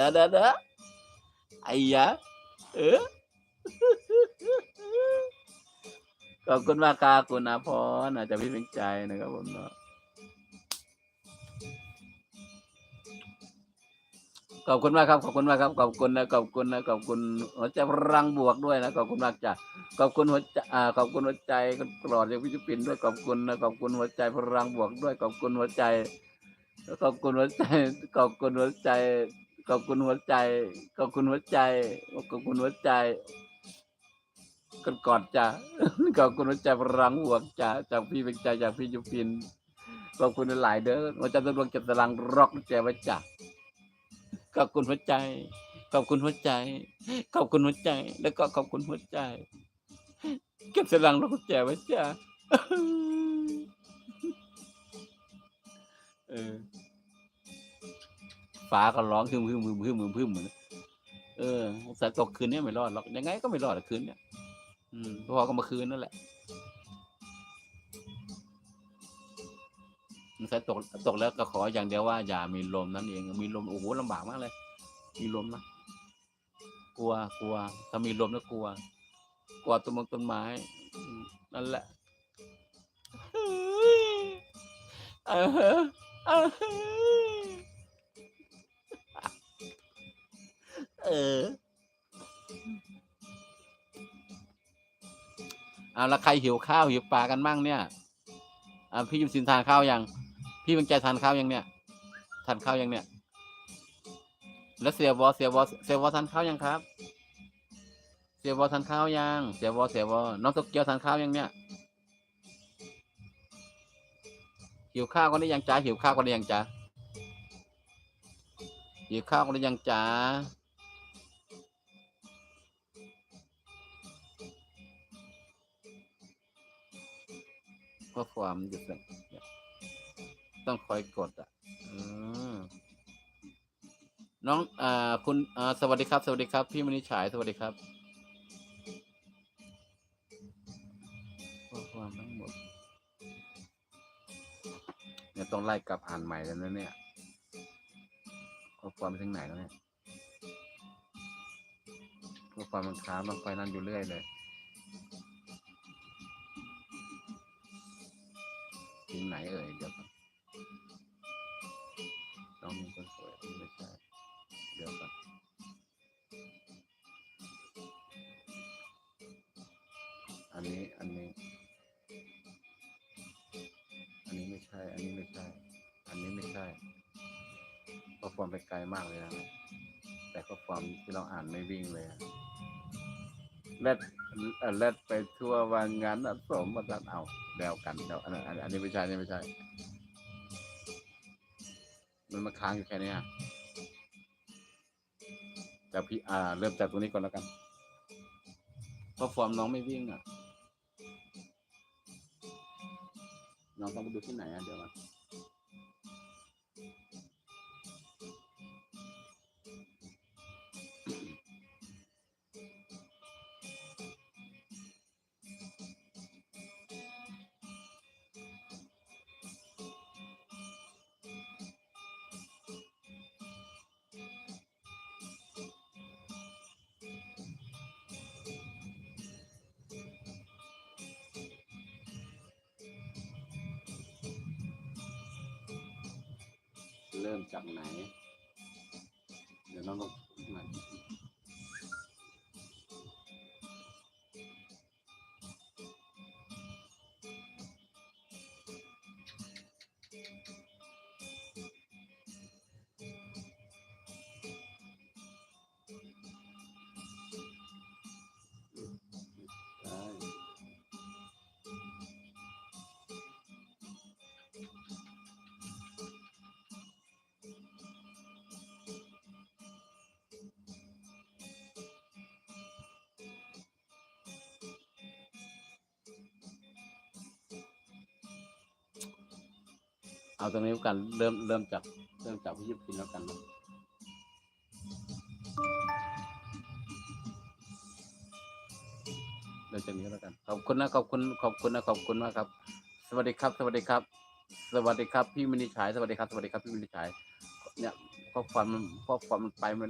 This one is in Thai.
ด้อเด้อเด้อไอ้ยะเออขอบคุณมากครับคุณอาพรอาจจะพี่เป็นใจนะครับผมเนาะขอบคุณมากครับขอบคุณมากครับขอบคุณนะขอบคุณนะขอบคุณหัวใจพลังบวกด้วยนะขอบคุณมากจ้ะขอบคุณหัวใจอ่าขอบคุณหัวใจกันกรอดจากพิจิปินด้วยขอบคุณนะขอบคุณหัวใจพลังบวกด้วยขอบคุณหัวใจขอบคุณหัวใจขอบคุณหัวใจ ขอบคุณหัวใจ ขอบคุณหัวใจ ขอบคุณหัวใจกันกอดจ้ะขอบคุณหัวใจพลังบวกจ้ะจากพี่เป็นใจจากพี่ยุพินขอบคุณหลายเด้อหัวใจตัวดวงจับตารางรอกแจไว้จ้ะขอบคุณหัวใจ ขอบคุณหัวใจ ขอบคุณหัวใจ แล้วก็ขอบคุณหัวใจ เก็บตารางรอกแจไว้จ้ะเออ ฟ้าก็ร้องฮึมฮึมฮึมฮึมฮึมฮึมเหมือนเออสายตกคืนนี้ไม่รอดหรอกยังไงก็ไม่รอดอะคืนเนี้ยอืมพอก็มาคืนนั่นแหละสายตกตกแล้วก็ขออย่างเดียวว่าอย่ามีลมนั่นเอง มีลมโอ้โหลำบากมากเลย มีลมนะกลัวกลัว ถ้ามีลมแล้วกลัว กลัวต้นไม้ต้นไม้อืมนั่นแหละเออเออ เออเอาล้วใครหิวข้าวหิวปลากันมั่งเนี่ยอ่าพี่ยุมสินทานข้าวยัง พี่บังใจทานข้าวยังเนี่ยทานข้าวยังเนี่ย แล้วเสียวอเสียวอเสียวอทานข้าวยังครับ เสียวอทานข้าวยังเสียวอเสียวอน้องโตเกียวทานข้าวยังเนี่ยหิวข้าวกันได้ยังจ้าหิวข้าวกันได้ยังจ้าหิวข้าวกันได้ยังจ้า ข้อความหยุดเลยต้องคอยกดอะอน้องอ่าคุณอ่าสวัสดีครับ สวัสดีครับ พี่มณิฉาย สวัสดีครับข้อความทั้งหมดเนี่ยต้องไล่กลับอ่านใหม่แล้วนะเนี่ยข้อความไปถึงไหนแล้วเนี่ยข้อความมันค้างมันคอยนั่นอยู่เรื่อยเลย ถึงไหนเอ่ยเดี๋ยวก่อนน้องมีคนสวยไม่ใช่เดี๋ยวก่อนอันนี้อันนี้ อันนี้ไม่ใช่ อันนี้ไม่ใช่ อันนี้ไม่ใช่ข้อความไปไกลมากเลยนะแต่ข้อความที่เราอ่านไม่วิ่งเลยอะ เล็ดเล็ดไปทั่ววันงานสมมาตัดเอาแล้วกันเดี๋ยวอันอันนี้ไม่ใช่นนี้ไม่ใช่ มันมาค้างอยู่แค่นี้ยเดี๋ยวพี่อ่า เริ่มจากตรงนี้ก่อนแล้วกัน เพราะฟอร์มน้องไม่วิ่งอะ น้องต้องไปดูที่ไหนอะเดี๋ยวก่อ เริ่มจากไหน เดี๋ยวน้องต้องมา เอาตรงนี้กันเริ่มเริ่มจากเริ่มจากพี่ยิบกินแล้วกันนะเริ่มจากนี้แล้วกัน ขอบคุณนะขอบคุณขอบคุณนะขอบคุณมากครับ สวัสดีครับ สวัสดีครับ สวัสดีครับ พี่มินิฉายสวัสดีครับสวัสดีครับพี่มินิฉายเนี่ยข้อความข้อความมันไปมัน